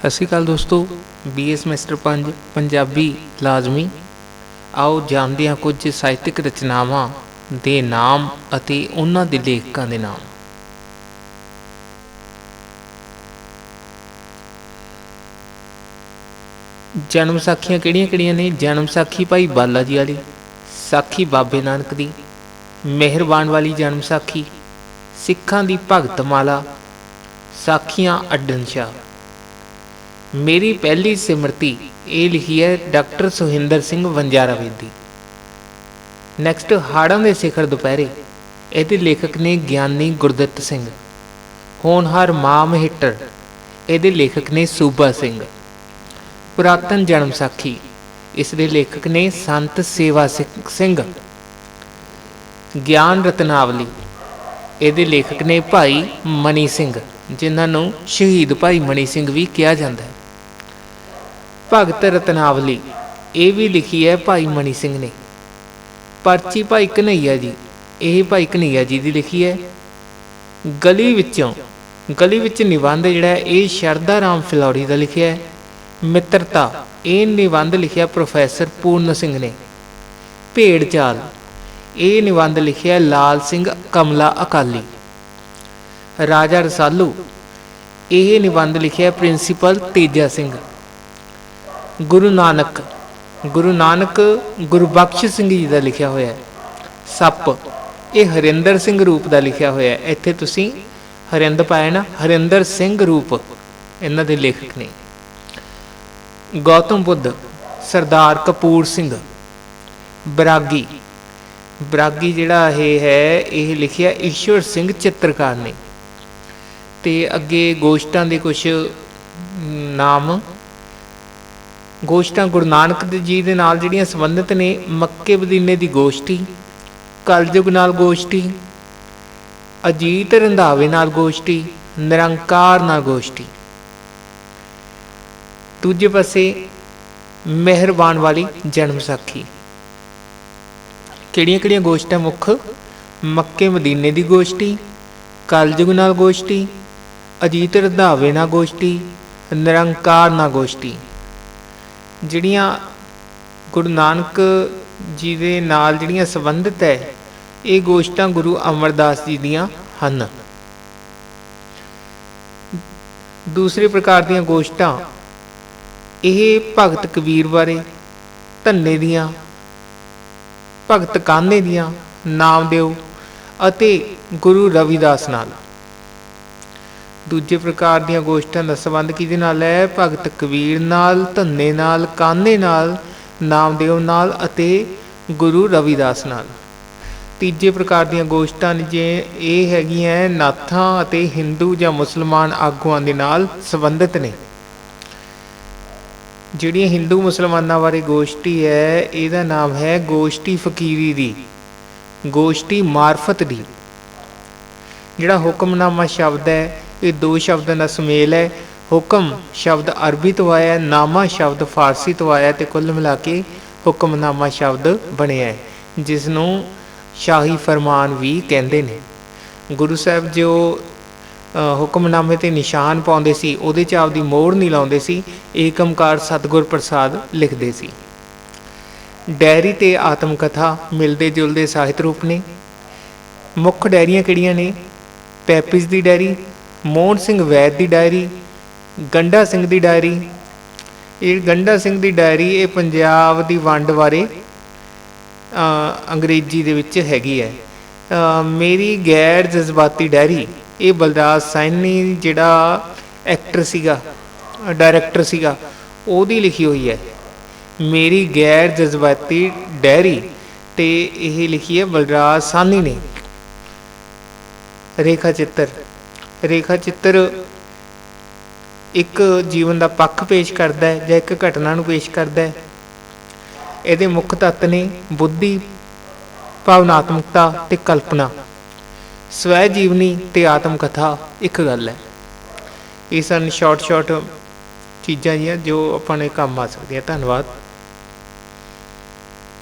ਸਤਿ ਸ਼੍ਰੀ ਅਕਾਲ ਦੋਸਤੋ BS mister 5 Punjabi ਲਾਜ਼ਮੀ। ਆਓ ਜਾਣਦੇ ਹਾਂ ਕੁਝ ਸਾਹਿਤਿਕ ਰਚਨਾਵਾਂ ਦੇ ਨਾਮ ਅਤੇ ਉਹਨਾਂ ਦੇ ਲੇਖਕਾਂ ਦੇ ਨਾਮ। ਜਨਮ ਸਾਖੀਆਂ ਕਿਹੜੀਆਂ-ਕਿਹੜੀਆਂ ਨੇ? ਜਨਮ ਸਾਖੀ ਭਾਈ ਬਾਲਾ ਜੀ ਵਾਲੀ, ਸਾਖੀ ਬਾਬੇ ਨਾਨਕ ਦੀ, ਮਿਹਰਬਾਨ ਵਾਲੀ ਜਨਮ ਸਾਖੀ, ਸਿੱਖਾਂ ਦੀ ਭਗਤ ਮਾਲਾ, ਸਾਖੀਆਂ ਅੱਡਨ ਸ਼ਾਹ। ਮੇਰੀ ਪਹਿਲੀ ਸਿਮਰਤੀ ਇਹ ਲਿਖੀ ਹੈ ਡਾਕਟਰ ਸੁਹਿੰਦਰ ਸਿੰਘ ਵੰਜਾਰਾ ਬੇਦੀ ਨੈਕਸਟ ਹਾੜਾਂ ਦੇ ਸਿਖਰ ਦੁਪਹਿਰੇ, ਇਹਦੇ ਲੇਖਕ ਨੇ ਗਿਆਨੀ ਗੁਰਦਿੱਤ ਸਿੰਘ ਹੋਣਹਾਰ ਮਾਮ ਹਿੱਟਰ, ਇਹਦੇ ਲੇਖਕ ਨੇ ਸੂਬਾ ਸਿੰਘ। ਪੁਰਾਤਨ ਜਨਮ ਸਾਖੀ, ਇਸ ਦੇ ਲੇਖਕ ਨੇ ਸੰਤ ਸੇਵਾ ਸਿੰਘ। ਗਿਆਨ ਰਤਨਾਵਲੀ, ਇਹਦੇ ਲੇਖਕ ਨੇ ਭਾਈ ਮਨੀ ਸਿੰਘ, ਜਿਨ੍ਹਾਂ ਨੂੰ ਸ਼ਹੀਦ ਭਾਈ ਮਨੀ ਸਿੰਘ ਵੀ ਕਿਹਾ ਜਾਂਦਾ ਹੈ। ਭਗਤ ਰਤਨਾਵਲੀ। ਇਹ ਵੀ ਲਿਖੀ ਹੈ ਭਾਈ ਮਨੀ ਸਿੰਘ ਨੇ। ਪਰਚੀ ਭਾਈ ਕਨਈਆ ਜੀ, ਇਹ ਭਾਈ ਕਨਈਆ ਜੀ ਦੀ ਲਿਖੀ ਹੈ। ਗਲੀ ਵਿੱਚੋਂ, ਗਲੀ ਵਿੱਚ ਨਿਬੰਧ ਜਿਹੜਾ ਇਹ ਸ਼ਰਦਾ ਰਾਮ ਫਿਲੌਰੀ ਦਾ ਲਿਖਿਆ ਹੈ। ਮਿੱਤਰਤਾ, ਇਹ ਨਿਬੰਧ ਲਿਖਿਆ ਪ੍ਰੋਫੈਸਰ ਪੂਰਨ ਸਿੰਘ ਨੇ। ਭੇੜ ਚਾਲ, ਇਹ ਨਿਬੰਧ ਲਿਖਿਆ ਲਾਲ ਸਿੰਘ ਕਮਲਾ ਅਕਾਲੀ। ਰਾਜਾ ਰਸਾਲੂ, ਇਹ ਨਿਬੰਧ ਲਿਖਿਆ ਪ੍ਰਿੰਸੀਪਲ ਤੇਜਾ ਸਿੰਘ। ਗੁਰੂ ਨਾਨਕ ਗੁਰੂ ਨਾਨਕ ਗੁਰਬਖਸ਼ ਸਿੰਘ ਜੀ ਦਾ ਲਿਖਿਆ ਹੋਇਆ ਹੈ। ਸੱਪ, ਇਹ ਹਰਿੰਦਰ ਸਿੰਘ ਰੂਪ ਦਾ ਲਿਖਿਆ ਹੋਇਆ ਹੈ। ਇੱਥੇ ਤੁਸੀਂ ਹਰਿੰਦ ਪਾਇਆ ਨਾ, ਹਰਿੰਦਰ ਸਿੰਘ ਰੂਪ, ਇਹਨਾਂ ਦੇ ਲੇਖਕ ਨੇ। ਗੌਤਮ ਬੁੱਧ, ਸਰਦਾਰ ਕਪੂਰ ਸਿੰਘ, ਬਰਾਗੀ ਬਰਾਗੀ ਜਿਹੜਾ ਇਹ ਹੈ, ਇਹ ਲਿਖਿਆ ਈਸ਼ਵਰ ਸਿੰਘ ਚਿੱਤਰਕਾਰ ਨੇ। ਤੇ ਅੱਗੇ ਗੋਸ਼ਟਾਂ ਦੇ ਕੁਝ ਨਾਮ ਗੋਸ਼ਟਾਂ ਗੁਰੂ ਨਾਨਕ ਦੇਵ ਜੀ ਦੇ ਨਾਲ ਜਿਹੜੀਆਂ ਸੰਬੰਧਿਤ ਨੇ, ਮੱਕੇ ਮਦੀਨੇ ਦੀ ਗੋਸ਼ਟੀ, ਕਲਯੁਗ ਨਾਲ ਗੋਸ਼ਟੀ, ਅਜੀਤ ਰੰਧਾਵੇ ਨਾਲ ਗੋਸ਼ਟੀ, ਨਿਰੰਕਾਰ ਨਾਲ ਗੋਸ਼ਟੀ। ਦੂਜੇ ਪਾਸੇ ਮਿਹਰਬਾਨ ਵਾਲੀ ਜਨਮ ਸਾਖੀ। ਕਿਹੜੀਆਂ-ਕਿਹੜੀਆਂ ਗੋਸ਼ਟਾਂ ਮੁੱਖ? ਮੱਕੇ ਮਦੀਨੇ ਦੀ ਗੋਸ਼ਟੀ, ਕਲਯੁਗ ਨਾਲ ਗੋਸ਼ਟੀ, ਅਜੀਤ ਰੰਧਾਵੇ ਨਾਲ ਗੋਸ਼ਟੀ, ਨਿਰੰਕਾਰ ਨਾਲ ਗੋਸ਼ਟੀ। ਜਿਹੜੀਆਂ ਗੁਰੂ ਨਾਨਕ ਜੀ ਦੇ ਨਾਲ ਜਿਹੜੀਆਂ ਸੰਬੰਧਿਤ ਹੈ, ਇਹ ਗੋਸ਼ਟਾਂ ਗੁਰੂ ਅਮਰਦਾਸ ਜੀ ਦੀਆਂ ਹਨ। ਦੂਸਰੇ ਪ੍ਰਕਾਰ ਦੀਆਂ ਗੋਸ਼ਟਾਂ, ਇਹ ਭਗਤ ਕਬੀਰ ਬਾਰੇ, ਧੰਨੇ ਦੀਆਂ, ਭਗਤ ਕਾਨੇ ਦੀਆਂ ਨਾਮਦੇਵ ਅਤੇ ਗੁਰੂ ਰਵਿਦਾਸ ਨਾਲ। ਦੂਜੇ ਪ੍ਰਕਾਰ ਦੀਆਂ ਗੋਸ਼ਟਾਂ ਦਾ ਸੰਬੰਧ ਕਿਹਦੇ ਨਾਲ ਹੈ? ਭਗਤ ਕਬੀਰ ਨਾਲ, ਧੰਨੇ ਨਾਲ, ਕਾਨੇ ਨਾਲ, ਨਾਮਦੇਵ ਨਾਲ ਅਤੇ ਗੁਰੂ ਰਵਿਦਾਸ ਨਾਲ। ਤੀਜੇ ਪ੍ਰਕਾਰ ਦੀਆਂ ਗੋਸ਼ਟਾਂ ਨੇ ਜੇ ਇਹ ਹੈਗੀਆਂ ਨਾਥਾਂ ਅਤੇ ਹਿੰਦੂ ਜਾਂ ਮੁਸਲਮਾਨ ਆਗੂਆਂ ਦੇ ਨਾਲ ਸੰਬੰਧਿਤ ਨੇ। ਜਿਹੜੀਆਂ ਹਿੰਦੂ ਮੁਸਲਮਾਨਾਂ ਬਾਰੇ ਗੋਸ਼ਟੀ ਹੈ, ਇਹਦਾ ਨਾਮ ਹੈ ਗੋਸ਼ਟੀ ਫਕੀਰੀ ਦੀ, ਗੋਸ਼ਟੀ ਮਾਰਫਤ ਦੀ। ਜਿਹੜਾ ਹੁਕਮਨਾਮਾ ਸ਼ਬਦ ਹੈ ਇਹ ਦੋ ਸ਼ਬਦਾਂ ਦਾ ਸੁਮੇਲ ਹੈ। ਹੁਕਮ ਸ਼ਬਦ ਅਰਬੀ ਤੋਂ ਆਇਆ ਹੈ, ਨਾਮਾ ਸ਼ਬਦ ਫਾਰਸੀ ਤੋਂ ਆਇਆ ਹੈ ਤੇ ਕੁੱਲ ਮਿਲਾ ਕੇ ਹੁਕਮਨਾਮਾ ਸ਼ਬਦ ਬਣਿਆ ਹੈ ਜਿਸ ਨੂੰ ਸ਼ਾਹੀ ਫਰਮਾਨ ਵੀ ਕਹਿੰਦੇ ਨੇ। ਗੁਰੂ ਸਾਹਿਬ ਜੋ ਹੁਕਮਨਾਮੇ ਤੇ ਨਿਸ਼ਾਨ ਪਾਉਂਦੇ ਸੀ, ਉਹਦੇ 'ਚ ਆਪਦੀ ਮੋਹਰ ਨਹੀਂ ਲਾਉਂਦੇ ਸੀ, ਏਕਮਕਾਰ ਸਤਿਗੁਰ ਪ੍ਰਸਾਦ ਲਿਖਦੇ ਸੀ। ਡੈਰੀ ਤੇ ਆਤਮ ਕਥਾ ਮਿਲਦੇ ਜੁਲਦੇ ਸਾਹਿਤ ਰੂਪ ਨੇ। ਮੁੱਖ ਡੈਰੀਆਂ ਕਿਹੜੀਆਂ ਨੇ? ਪੈਪਿਸ ਦੀ ਡੈਰੀ ਮੋਹਨ ਸਿੰਘ ਵੈਦ ਦੀ ਡਾਇਰੀ, ਗੰਡਾ ਸਿੰਘ ਦੀ ਡਾਇਰੀ। ਇਹ ਗੰਡਾ ਸਿੰਘ ਦੀ ਡਾਇਰੀ ਇਹ ਪੰਜਾਬ ਦੀ ਵੰਡ ਬਾਰੇ ਅੰਗਰੇਜ਼ੀ ਦੇ ਵਿੱਚ ਹੈਗੀ ਹੈ। ਮੇਰੀ ਗੈਰ ਜਜ਼ਬਾਤੀ ਡਾਇਰੀ, ਇਹ ਬਲਰਾਜ ਸੈਣੀ ਜਿਹੜਾ ਐਕਟਰ ਸੀਗਾ ਡਾਇਰੈਕਟਰ ਸੀਗਾ, ਉਹਦੀ ਲਿਖੀ ਹੋਈ ਹੈ। ਮੇਰੀ ਗੈਰ ਜਜ਼ਬਾਤੀ ਡਾਇਰੀ ਤੇ ਇਹ ਲਿਖੀ ਹੈ ਬਲਰਾਜ ਸਾਨੀ ਨੇ। ਰੇਖਾ ਚਿੱਤਰ। ਰੇਖਾ ਚਿੱਤਰ ਇੱਕ ਜੀਵਨ ਦਾ ਪੱਖ ਪੇਸ਼ ਕਰਦਾ ਹੈ ਜਾਂ ਇੱਕ ਘਟਨਾ ਨੂੰ ਪੇਸ਼ ਕਰਦਾ ਹੈ। ਇਹਦੇ ਮੁੱਖ ਤੱਤ ਨੇ ਬੁੱਧੀ, ਭਾਵਨਾਤਮਕਤਾ ਤੇ ਕਲਪਨਾ। ਸਵੈ ਜੀਵਨੀ ਤੇ ਆਤਮ ਕਥਾ ਇੱਕ ਗੱਲ ਹੈ। ਇਹ ਸਨ ਸ਼ਾਰਟ ਸ਼ਾਰਟ ਚੀਜ਼ਾਂ ਜੀਆਂ ਜੋ ਆਪਾਂ ਨੇ ਕੰਮ ਆ ਸਕਦੀਆਂ। ਧੰਨਵਾਦ।